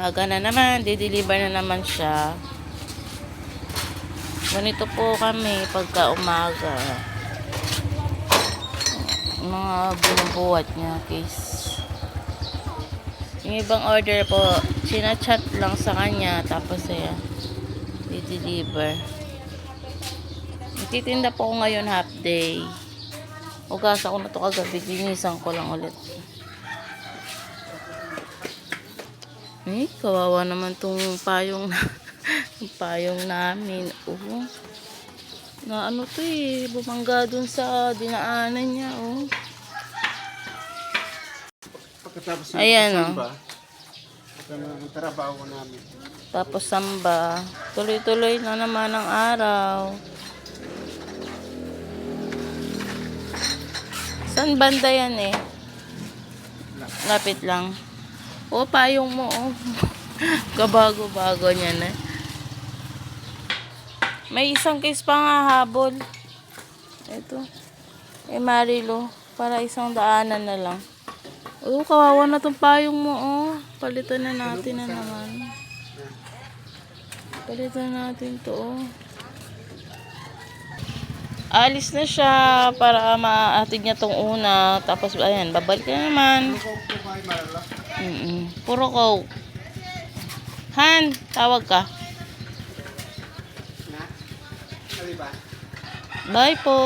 Maga na naman, dideliver na naman siya. Ganito po kami pagka umaga. Mga binubuhat niya, case. Yung ibang order po, sinachat lang sa kanya, tapos ayan, di-deliver. Nagtitinda po ako ngayon half day. Ugas ako na to kagabi, linisan ko lang ulit. Eh, kawawa naman tong payong na, yung payong namin. Oh. Na ano to eh, bumangga dun sa dinaanan niya, oh. Pagkatapos Ayan, oh. samba, ang trabaho namin. Tapos samba. Tuloy-tuloy na naman ang araw. Saan banda yan eh? Lapit lang. O, payong mo oh. Kabago-bago niyan eh. May isang case pa nga habol. Ito. Eh, Marilo. Para isang daanan na lang. Oh, kawawa na tong payong mo oh. Palitan na natin na naman. Palitan natin to. oh. Alis na siya para maatid niya tong una. Tapos, ayan, babalik na naman. Mm Puro ko. Han, tawag ka. Bye po.